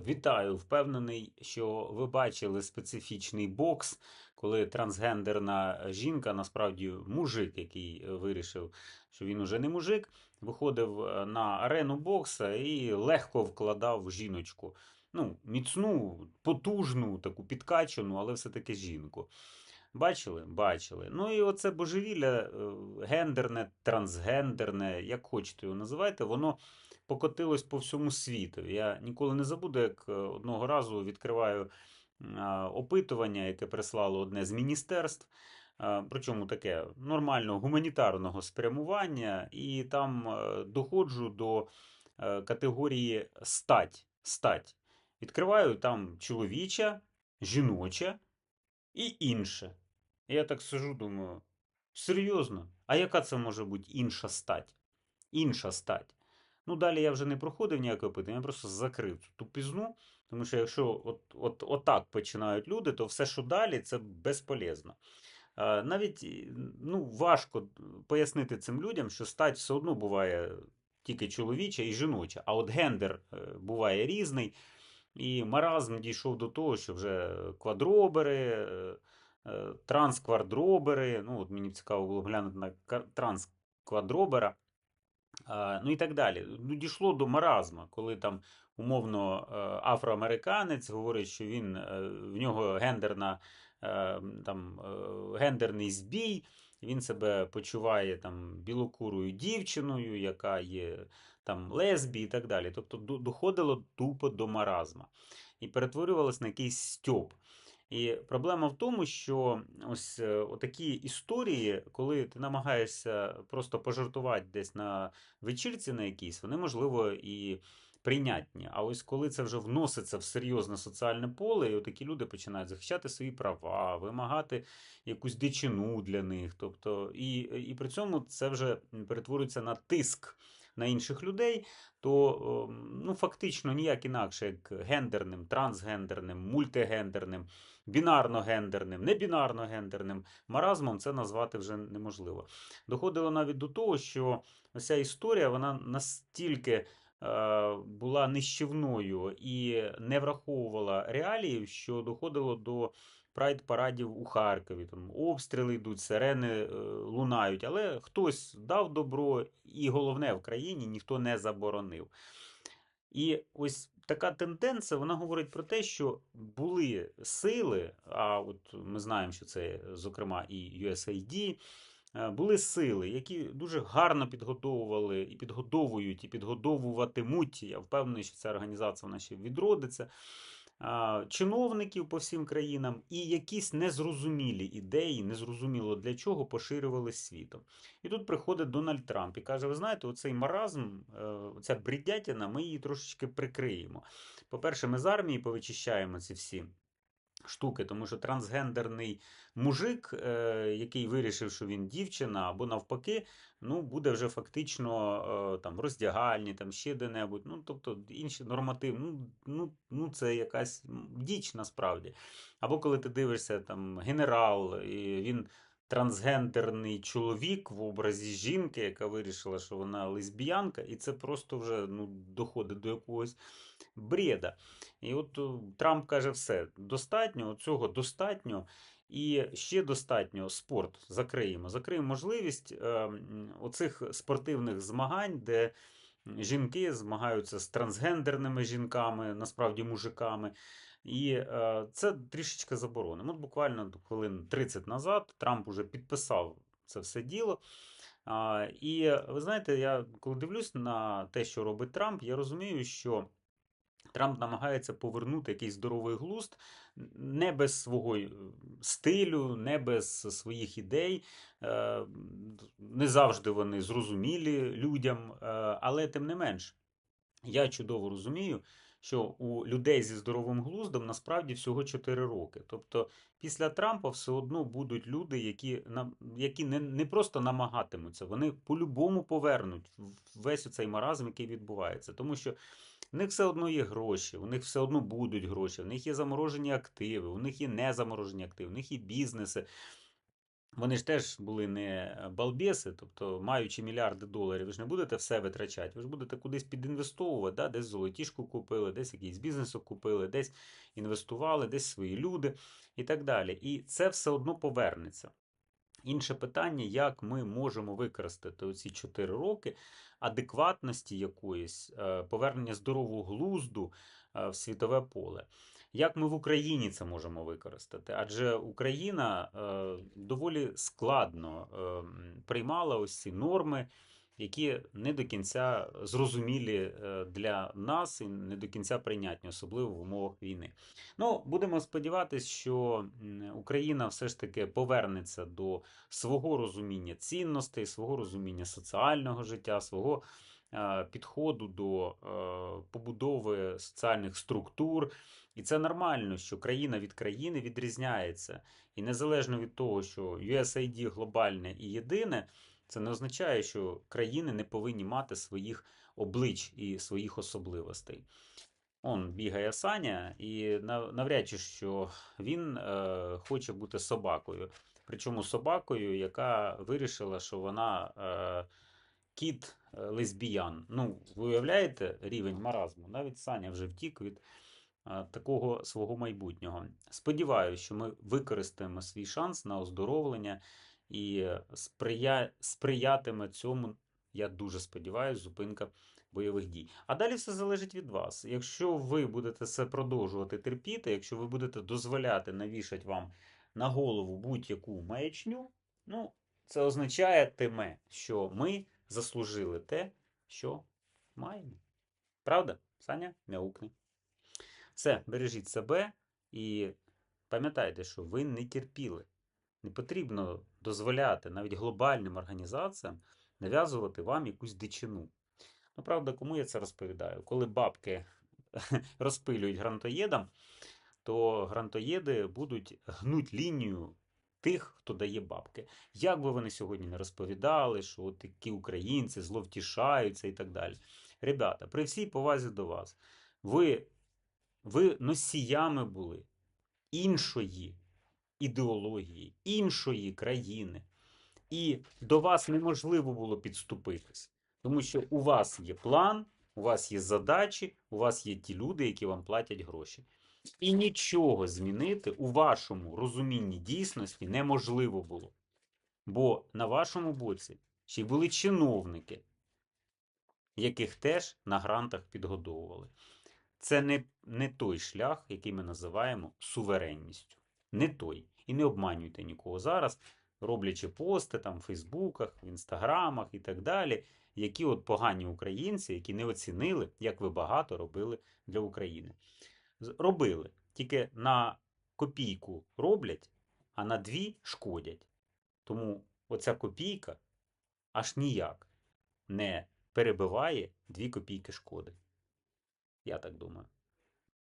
Вітаю! Впевнений, що ви бачили специфічний бокс, коли трансгендерна жінка, насправді мужик, який е, вирішив, що він уже не мужик, виходив е, на арену бокса і легко вкладав жіночку. Ну, міцну, потужну, таку підкачану, але все-таки жінку. Бачили? Бачили. Ну і оце божевілля, е, гендерне, трансгендерне, як хочете його називайте, воно покотилось по всьому світу. Я ніколи не забуду, як е, одного разу відкриваю опитування, яке прислало одне з міністерств. а, Причому таке нормального гуманітарного спрямування, і там е, доходжу до е, категорії стать. стать. Відкриваю там чоловіча, жіноча і інше. Я так сижу, думаю, серйозно, а яка це може бути інша стать? Інша стать. Ну, далі я вже не проходив ніяке опитання, я просто закрив цю тупізну, тому що якщо от, от, отак починають люди, то все, що далі, це безполезно. Навіть ну, важко пояснити цим людям, що стать все одно буває тільки чоловіча і жіноча, а от гендер е, буває різний. І маразм дійшов до того, що вже квадробери, е, е, трансквадробери, ну от мені цікаво було глянути на трансквадробера, ну і так далі. Ну, дійшло до маразма, коли там умовно е, афроамериканець говорить, що він е, в нього гендерна, е, там, гендерний збій, він себе почуває там білокурою дівчиною, яка є там лесбі і так далі. Тобто доходило тупо до маразма і перетворювалося на якийсь стьоп. І проблема в тому, що ось е, такі історії, коли ти намагаєшся просто пожартувати десь на вечірці на якійсь, вони, можливо, і прийнятні. А ось коли це вже вноситься в серйозне соціальне поле, і такі люди починають захищати свої права, вимагати якусь дичину для них. Тобто, і, і при цьому це вже перетворюється на тиск на інших людей, то ну, фактично ніяк інакше, як гендерним, трансгендерним, мультигендерним, бінарно-гендерним, небінарно-гендерним маразмом це назвати вже неможливо. Доходило навіть до того, що ця історія вона настільки е, була нищівною і не враховувала реалії, що доходило до прайд-парадів у Харкові. Там обстріли йдуть, сирени е, лунають, але хтось дав добро, і головне в країні ніхто не заборонив. І ось така тенденція, вона говорить про те, що були сили, а от ми знаємо, що це, зокрема, і USAID, е, були сили, які дуже гарно підготовували і підготовують, і підготовуватимуть. Я впевнений, що ця організація вона ще відродиться. Чиновників по всім країнам і якісь незрозумілі ідеї, незрозуміло для чого поширювали світом. І тут приходить Дональд Трамп і каже: ви знаєте, оцей маразм, е, ця бредятіна, ми її трошечки прикриємо. По-перше, ми з армії повичищаємо ці всі. Штуки, тому що трансгендерний мужик, е, який вирішив, що він дівчина, або навпаки, ну буде вже фактично е, там роздягальні, там ще де-небудь. Ну тобто інші нормативи. Ну, ну, ну це якась діч насправді. Або коли ти дивишся там генерал, і він трансгендерний чоловік в образі жінки, яка вирішила, що вона лесбіянка, і це просто вже ну, доходить до якогось бреда. І от е, Трамп каже: все, достатньо, цього достатньо. І ще достатньо спорт закриємо. Закриємо можливість е, оцих спортивних змагань, де жінки змагаються з трансгендерними жінками, насправді мужиками. І е, це трішечки заборонено. От буквально хвилин 30 назад Трамп уже підписав це все діло. А, і ви знаєте, я коли дивлюсь на те, що робить Трамп, я розумію, що Трамп намагається повернути якийсь здоровий глузд не без свого е, стилю, не без своїх ідей. Е, Не завжди вони зрозумілі людям, е, але тим не менш. Я чудово розумію, що у людей зі здоровим глуздом насправді всього 4 роки. Тобто після Трампа все одно будуть люди, які, які не, не просто намагатимуться, вони по-любому повернуть весь цей маразм, який відбувається. Тому що в них все одно є гроші, у них все одно будуть гроші, в них є заморожені активи, у них є незаморожені активи, у них є бізнеси. Вони ж теж були не балбеси, тобто маючи мільярди доларів, ви ж не будете все витрачати, ви ж будете кудись підінвестовувати, да? десь золотішку купили, десь якийсь бізнесок купили, десь інвестували, десь свої люди і так далі. І це все одно повернеться. Інше питання, як ми можемо використати оці 4 роки адекватності якоїсь, е, повернення здорового глузду е, в світове поле. Як ми в Україні це можемо використати? Адже Україна е, доволі складно е, приймала ось ці норми, які не до кінця зрозумілі е, для нас і не до кінця прийнятні, особливо в умовах війни. Ну, будемо сподіватися, що Україна все ж таки повернеться до свого розуміння цінностей, свого розуміння соціального життя, свого підходу до е, побудови соціальних структур. І це нормально, що країна від країни відрізняється. І незалежно від того, що USAID глобальне і єдине, це не означає, що країни не повинні мати своїх облич і своїх особливостей. Он бігає Саня, і навряд чи що він е, хоче бути собакою. Причому собакою, яка вирішила, що вона е, кіт е, лесбіян. Ну, ви уявляєте рівень маразму? Навіть Саня вже втік від е, такого свого майбутнього. Сподіваюся, що ми використаємо свій шанс на оздоровлення і сприя... сприятиме цьому, я дуже сподіваюся, зупинка бойових дій. А далі все залежить від вас. Якщо ви будете це продовжувати терпіти, якщо ви будете дозволяти навішати вам на голову будь-яку маячню, ну, це означатиме, що ми заслужили те, що маємо. Правда? Саня, мяукни. Все, бережіть себе і пам'ятайте, що ви не терпіли. Не потрібно дозволяти навіть глобальним організаціям нав'язувати вам якусь дичину. Ну, правда, кому я це розповідаю? Коли бабки розпилюють грантоєдам, то грантоєди будуть гнуть лінію тих, хто дає бабки. Як би вони сьогодні не розповідали, що от такі українці зловтішаються і так далі. Ребята, при всій повазі до вас, ви, ви носіями були іншої ідеології, іншої країни. І до вас неможливо було підступитись. Тому що у вас є план, у вас є задачі, у вас є ті люди, які вам платять гроші. І нічого змінити у вашому розумінні дійсності неможливо було. Бо на вашому боці ще й були чиновники, яких теж на грантах підгодовували. Це не, не той шлях, який ми називаємо суверенністю. Не той. І не обманюйте нікого зараз, роблячи пости там в Фейсбуках, в Інстаграмах і так далі, які от погані українці, які не оцінили, як ви багато робили для України. Робили. Тільки на копійку роблять, а на дві шкодять. Тому оця копійка аж ніяк не перебиває дві копійки шкоди. Я так думаю.